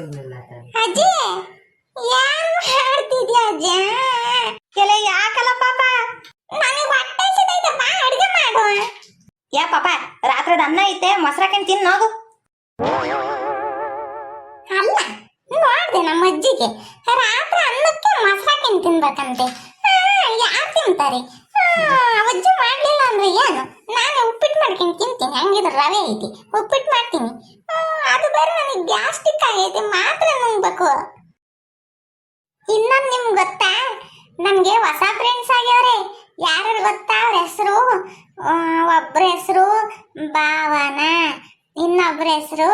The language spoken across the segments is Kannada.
ಅಜ್ಜಿ, ಯಾರು ಮಾಡ್ತಿದ್ಯಾ ಅಜ್ಜ? ಕೆಲ ಯಾಕಲ್ಲ ಪಾಪ? ನನಗೆ ಹೊಟ್ಟೆ ಸಿದೈತೆ ಬಾ, ಅಡಿಗೆ ಮಾಡು. ಯಾ ಪಾಪ ರಾತ್ರಿದ ಅನ್ನ ಐತೆ ಮೊಸರಾಕಿನ ತಿನ್ ನೋಗು ಅಲ್ಲ, ನೋಡ್ದೆ ನಮ್ಮ ಅಜ್ಜಿಗೆ. ರಾತ್ರಿ ಅನ್ನಕ್ಕೆ ಮೊಸರಾಕಂಡ್ ತಿನ್ಬೇಕಂತೆ. ಯಾರು ತಿಂತಾರೆ? ಅಜ್ಜಿ ಮಾಡಲಿಲ್ಲ ಅಂದ್ರೆ ಏನು? ನಾನು ಉಪ್ಪಿಟ್ಟು ಮಾಡ್ಕೊಂಡು ತಿಂತೀನಿ ಹಂಗಿದ್ರೆ ರವೆ ಐತಿ. ಉಪ್ಪಿಟ್ಟು ಮಾಡ್ತೀನಿ. ಅದು ಬೇರೆ ನನಗೆ ಗ್ಯಾಸ್ಟಿಕ್ ಆಗೈತಿ ಮಾತ್ರ ನುಂಗ್ಬೇಕು. ಇನ್ನೊಂದು ನಿಮ್ಗೆ ಗೊತ್ತಾ? ನನಗೆ ಹೊಸ ಫ್ರೆಂಡ್ಸ್ ಆಗ್ಯಾವ್ರೆ. ಯಾರು ಗೊತ್ತಾ? ಅವ್ರ ಹೆಸರು ಒಬ್ಬರ ಹೆಸರು ಭಾವನ ಇನ್ನೊಬ್ಬರ ಹೆಸರು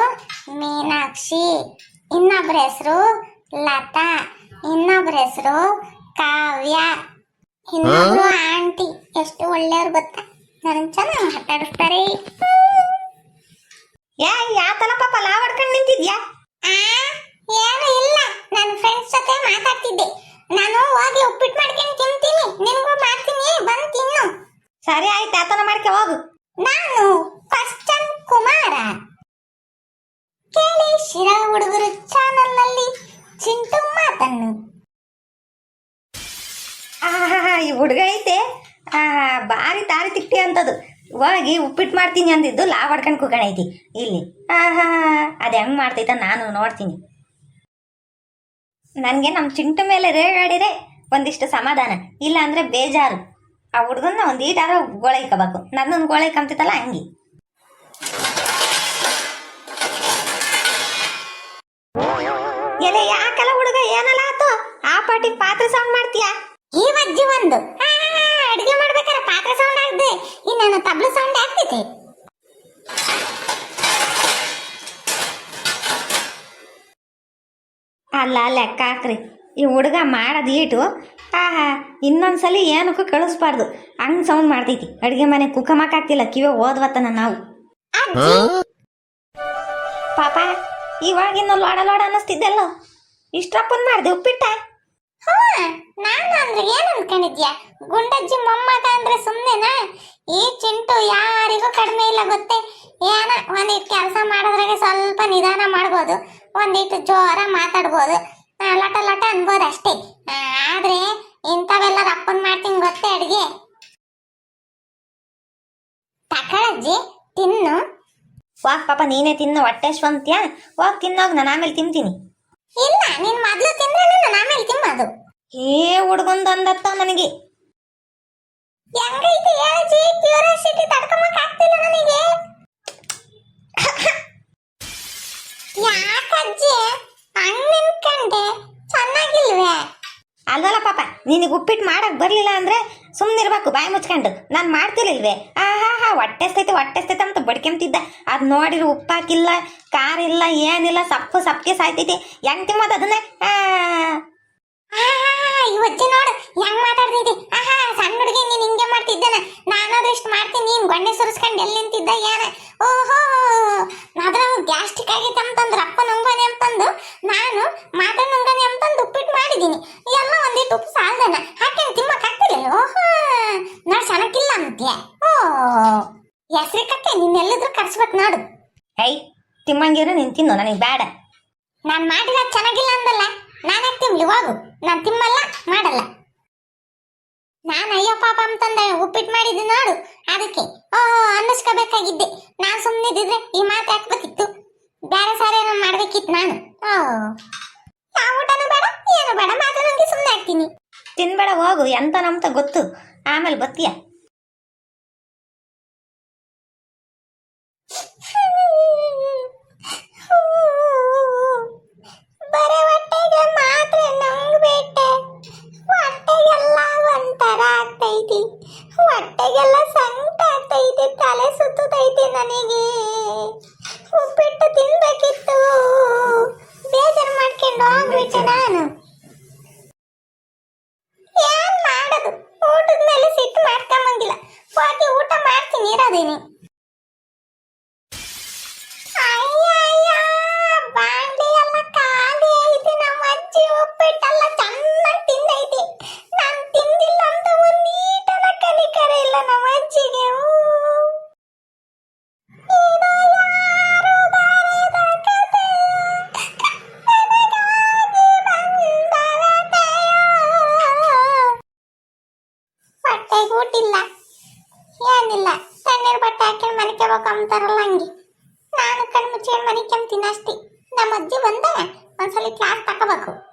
ಮೀನಾಕ್ಷಿ ಇನ್ನೊಬ್ಬರ ಹೆಸರು ಲತಾ ಇನ್ನೊಬ್ಬರ ಹೆಸರು ಕಾವ್ಯ ಇನ್ನೊಬ್ರು ಎಷ್ಟು ಒಳ್ಳೆಯವ್ರು ಗೊತ್ತಾ? ನನ್ನ ಚೆನ್ನಾಗಿ ಮಾತಾಡಿಸ್ತಾರೆ. ಯಾ ಯಾತನ ಪಾಪ ಲಾವ್ ಹೊಡ್ಕೊಂಡು ನಿಂತಿದ್ಯಾ? ಏನು ಇಲ್ಲ. ನನ್ನ ಫ್ರೆಂಡ್ಸ್ ಜೊತೆ ಮಾತಾಡ್ತಿದ್ದೆ. ನಾನು ಹೋಗಿ ಉಪ್ಪಿಟ್ಟು ಮಾಡ್ಕೊಂಡು ತಿಂತೀನಿ. ನಿನಗೂ ಮಾಡ್ತೀನಿ. ಬಂದು ತಿನ್ನು. ಸರಿ ಆಯ್ತು ಆತನ ಮಾಡ್ಕೆ ಹೋಗು. ನಾನು ಕ್ವಶನ್ ಕುಮಾರ. ಕೇಳಿ ಶಿರಾ ಹುಡುಗರು ಚಾನಲ್ನಲ್ಲಿ ಚಿಂಟು ಮಾತನ್ನು. ಈ ಹುಡುಗ ಐತೆ. ಆಹಾ ಬಾರಿ ತಾರಿ ತಿಕ್ತಿ ಅಂತದು. ಹೋಗಿ ಉಪ್ಪಿಟ್ಟು ಮಾಡ್ತೀನಿ ಅಂದಿದ್ದು, ಲಾವ್ ಹೊಡ್ಕೊಂಡು ಕುಕಣೈತಿ ಇಲ್ಲಿ. ಆಹಾ ಅದು ಹೆಂಗ್ ಮಾಡ್ತೈತ ನಾನು ನೋಡ್ತೀನಿ. ನನಗೆ ನಮ್ಮ ಚಿಂಟು ಮೇಲೆ ರೇಗಾಡಿದೆ ಒಂದಿಷ್ಟು ಸಮಾಧಾನ. ಇಲ್ಲ ಅಂದ್ರೆ ಬೇಜಾರು. ಆ ಹುಡುಗನ್ನ ಒಂದು ಈಟಾರ ಗೋಳೈಕಬೇಕು. ನನ್ನೊಂದು ಗೋಳೈಕಂತೈತಲ್ಲ ಹಂಗೆ. ಎಲೆ ಯಾಕಲ್ಲ ಹುಡುಗ? ಏನಲ್ಲ ಆತು? ಆ ಪಾಟಿ ಪಾತ್ರೆ ಸೌಂಡ್ ಮಾಡ್ತೀಯಾ? ಈ ಮಜ್ಜಿ ಒಂದು ಆ, ಅಡಿಗೆ ಮಾಡ್ಬೇಕಾದ್ರೆ ಪಾತ್ರೆ ಸೌಂಡ್ ಆಗದೆ ಇನ್ನೇನು ತಬ್ಲು ಸೌಂಡ್ ಆಗ್ತೈತೆ ಅಲ್ಲ ಲೆಕ್ಕ ಹಾಕ್ರಿ. ಈ ಹುಡುಗ ಮಾಡೋದು ಈಟು ಆಹಾ ಇನ್ನೊಂದ್ಸಲಿ ಏನಕ್ಕೂ ಕಳಿಸ್ಬಾರ್ದು. ಹಂಗೆ ಸೌಂಡ್ ಮಾಡ್ತೈತಿ. ಅಡುಗೆ ಮನೆ ಕುಕಮಕ್ಕಾಗ್ತಿಲ್ಲ ಕಿವಿ ಓದ್ವತ್ತನ ನಾವು. ಪಾಪ ಇವಾಗಿನ ಲೋಡ ಲೋಡ ಅನ್ನಿಸ್ತಿದ್ದೆಲ್ಲ? ಇಷ್ಟಪ್ಪನ್ ಮಾಡ್ದೆ ಉಪ್ಪಿಟ್ಟ? ನಾನು ಅಂದ್ರೆ ಏನ್ ಅನ್ಕೊಂಡಿದ್ಯಾ? ಗುಂಡಜ್ಜಿ ಮೊಮ್ಮಗ ಅಂದ್ರೆ ಸುಮ್ನೆನಾ? ಈ ಚಿಂಟು ಯಾರಿಗೂ ಕಡಿಮೆ ಇಲ್ಲ ಗೊತ್ತೇ? ಏನ ಒಂದ್ ಕೆಲಸ ಮಾಡೋದ್ರಾಗೆ ಸ್ವಲ್ಪ ನಿಧಾನ ಮಾಡ್ಬೋದು. ಒಂದಿಟ್ಟು ಜೋರ ಮಾತಾಡ್ಬೋದು. ಲಟ ಲಟ ಅನ್ಬೋದು ಅಷ್ಟೇ. ಆದ್ರೆ ಇಂಥವೆಲ್ಲ ಅಪ್ಪನ್ ಮಾಡ್ತೀನಿ ಗೊತ್ತೇ ಅಡ್ಗೆ? ತಕಳಜ್ಜಿ ತಿನ್ನು. ವಾಹ್ ಪಾಪ ನೀನೇ ತಿನ್ನು ಹೊಟ್ಟೆ ಸ್ವಂತ್ಯಾ ಹೋಗಿ ತಿನ್ನೋಗ್ ನಾನು ಆಮೇಲೆ ತಿಂತೀನಿ. ಇಲ್ಲ ನಿನ್ ಮೊದ್ಲು ತಿಂದ್ರೆ ನಾನು ಆಮೇಲೆ ತಿನ್ನೋದು ಹೇ ಹುಡುಗೊಂದು ಅಂದತ್ತ ನನಗೆ. ನಿನಗೆ ಉಪ್ಪಿಟ್ಟು ಮಾಡೋಕೆ ಬರಲಿಲ್ಲ ಅಂದರೆ ಸುಮ್ಮನೆ ಇರಬೇಕು, ಬಾಯಿ ಮುಚ್ಕೊಂಡು. ನಾನು ಮಾಡ್ತಿರ್ಲಿಲ್ವೇ? ಆಹಾ, ಹಾ, ಹೊಟ್ಟೆಸ್ತೈತೆ ಹೊಟ್ಟೆಸ್ತೈತೆ ಅಂತ ಬಡ್ಕೊಂತಿದ್ದೆ. ಅದು ನೋಡಿದ್ರೆ ಉಪ್ಪಾಕಿಲ್ಲ, ಖಾರ ಇಲ್ಲ, ಏನಿಲ್ಲ, ಸಪ್ಪು ಸಪ್ಪಗೆ ಸಾಯ್ತೈತಿ. ಹೆಂಗ್ ತಿಮ್ಮದು ಅದನ್ನ ಇವಜ್ಜಿ ನೋಡು, ಹೆಂಗ್ ಮಾತಾಡ್ತಿದ್ದಿ ಆಹಾ, ಸಣ್ಣ ಹುಡುಗಿ ನೀನ್ ಹಿಂಗೆ ಮಾಡ್ತಿದ್ದೇನ. ನಾನಾದ್ರೂ ಇಷ್ಟು ಮಾಡ್ತೀನಿ, ನೀನ್ ಗೊಣ್ಣೆ ಸುರಿಸ್ಕೊಂಡು ಎಲ್ಲಿ ನಿಂತಿದ್ದ, ಏನ? ಓಹೋ ಅದ್ರ ಗ್ಯಾಸ್ಟ್ರಿಕ್ ಆಗೈತೆ ಅಂತಂದ್ರೆ ಅಪ್ಪ ನುಂಗಾನೆ ಅಂತಂದು. ನಾನು ಮಾತಾಡ್ ನುಂಗಾನೆ ಅಂತಂದು ಉಪ್ಪಿಟ್ಟು ಮಾಡಿದ್ದೀನಿ ಎಲ್ಲ ಒಂದಿಟ್ಟು ಉಪ್ಪು ಸಾಲ್ದನ ಹಾಕೇನು ತಿಮ್ಮಕ್ ಆಗ್ತಿಲ್ಲ ಓಹೋ ನೋಡ್ ಚೆನ್ನಾಗಿಲ್ಲ ಅಂತ್ಯ ಓ ಹೆಸ್ರಿ ಕಟ್ಟೆ ನಿನ್ನೆಲ್ಲಿದ್ರು ಕರ್ಸ್ಬೇಕು ನೋಡು. ಐ ತಿಮ್ಮಂಗಿರು ನೀನು ತಿನ್ನು ನನಗೆ ಬೇಡ. ನಾನ್ ಮಾಡಿದ ಚೆನ್ನಾಗಿಲ್ಲ ಅಂದಲ್ಲ. ನಾನೇ ತಿನ್ಲಿ ಹೋಗು. ನಾನ್ ತಿಮ್ಮಲ್ಲ ಮಾಡಲ್ಲ. ನಾನು ಅಯ್ಯೋ ಪಾಪ ಅಂತಂದ ಉಪ್ಪಿಟ್ಟು ಮಾಡಿದ್ದು ನೋಡು. ಅದಕ್ಕೆ ಓ ಅನ್ನಿಸ್ಕೋಬೇಕಾಗಿದ್ದೆ. ನಾನು ಸುಮ್ಮನಿದ್ರೆ ಈ ಮಾತು ಹಾಕ್ಬೇಕಿತ್ತು ಬೇರೆ ಸಾರಿ ಏನೋ ಮಾಡ್ಬೇಕಿತ್ತು ನಾನು. ಓ. ಯಾವ ಊಟನೂ ಬೇಡ ಏನು ಬೇಡ. ಮಾತಾಡೋಂಗೆ ಸುಮ್ಮನೆ ಹಾಕ್ತೀನಿ. ತಿನ್ಬೇಡ ಹೋಗು. ಎಂತ ನಮ್ತ ಗೊತ್ತು. ಆಮೇಲೆ ಬತ್ತೀಯ ಹೊಟ್ಟೆಗೆಲ್ಲ ಸಂಕಟ ಆಗ್ತೈತೆ ತಲೆ ಸುತ್ತೈತೆ ನನಗೆ. ಉಪ್ಪಿಟ್ಟು ತಿನ್ಬೇಕಿತ್ತು. ಬೇಜಾರು ಮಾಡ್ಕೊಂಡು ಹೋಗ್ಬಿಟ್ಟೆ ನಾನು. ನನ್ನ ಮಂಚಿಗೆ ಹೊಟ್ಟೆಗೆ ಊಟಿಲ್ಲ ಏನಿಲ್ಲ. ತಣ್ಣೀರು ಬಟ್ಟೆ ಹಾಕೊಂಡು ಮನೆಕೋಬೇಕು ಅಂತಾರಲ್ಲ ಹಂಗೆ. ನಾನು ಕಣ್ಣು ಮುಚ್ಕೊಂಡು ಮನೆಕೊಂತೀನಿ ಅಷ್ಟೇ. ನಮ್ಮ ಅಜ್ಜಿ ಬಂದ ಒಂದ್ಸಲಿ ಕ್ಲಾಸ್ ತಗೋಬೇಕು.